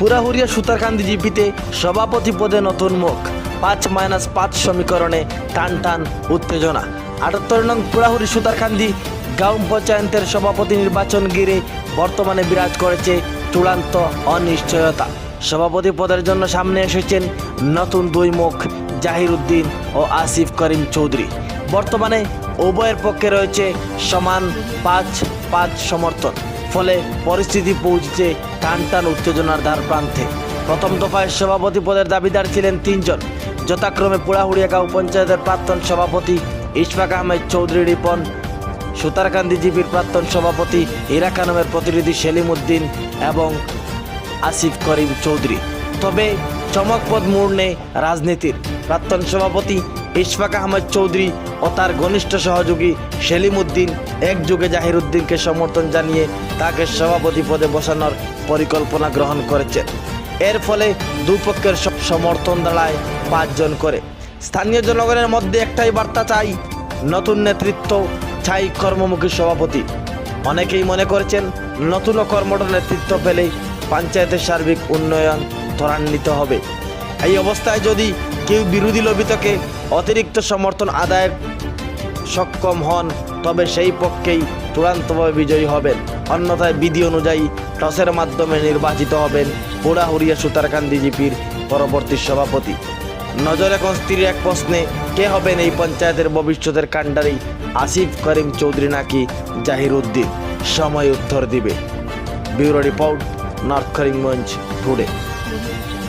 পুরাহুরিয়া সুতারকান্দি জিপিতে সভাপতি পদে নতুন মুখ। পাঁচ মাইনাস পাঁচ সমীকরণে টান টান উত্তেজনা। আটাত্তর নং পুরাহুরি সুতারকান্দি গাঁও পঞ্চায়েতের সভাপতি নির্বাচন ঘিরে বর্তমানে বিরাজ করেছে চূড়ান্ত অনিশ্চয়তা। সভাপতি পদের জন্য সামনে এসেছেন নতুন দুই মুখ জাহির উদ্দিন ও আসিফ করিম চৌধুরী। বর্তমানে উভয়ের পক্ষে রয়েছে সমান পাঁচ পাঁচ সমর্থন। ফলে পরিস্থিতি পৌঁছেছে টান টান উত্তেজনার দ্বার প্রান্তে। প্রথম দফায় সভাপতি পদের দাবিদার ছিলেন তিনজন। যথাক্রমে পুড়াহুড়িয়া গাঁও পঞ্চায়েতের প্রাক্তন সভাপতি ইশফাক আহমেদ চৌধুরী রিপন, সুতারকান্দি জিপির প্রাক্তন সভাপতি ইরা খানমের প্রতিনিধি সেলিম উদ্দিন এবং আসিফ করিম চৌধুরী। তবে চমকপদ মোড় নেই রাজনীতির। প্রাক্তন সভাপতি ইশফাক আহমেদ চৌধুরী ও তার ঘনিষ্ঠ সহযোগী সেলিম উদ্দিন একযুগে জাহির উদ্দিনকে সমর্থন জানিয়ে তাকে সভাপতি পদে বসানোর পরিকল্পনা গ্রহণ করেছেন। এর ফলে দুপক্ষের সব সমর্থন দাঁড়ায় পাঁচজন করে। স্থানীয় জনগণের মধ্যে একটাই বার্তা চাই, নতুন নেতৃত্ব চাই কর্মমুখী সভাপতি। অনেকেই মনে করেছেন, নতুন ও কর্মঠ নেতৃত্ব পেলেই পঞ্চায়েতের সার্বিক উন্নয়ন ত্বরান্বিত হবে। এই অবস্থায় যদি কেউ বিরোধী লবিতকে অতিরিক্ত সমর্থন আদায়ের সক্ষম হন, তবে সেই পক্ষেই চূড়ান্তভাবে বিজয়ী হবেন। অন্যথায় বিধি অনুযায়ী টসের মাধ্যমে নির্বাচিত হবেন পোড়াহুড়িয়া সুতারকান্দি জিপির পরবর্তী সভাপতি। নজর এখন স্ত্রীর এক প্রশ্নে, কে হবেন এই পঞ্চায়েতের ভবিষ্যতের কাণ্ডারি আসিফ করিম চৌধুরী নাকি জাহির উদ্দিন? সময় উত্তর দিবে। Bureau report, north Karimganj today. removed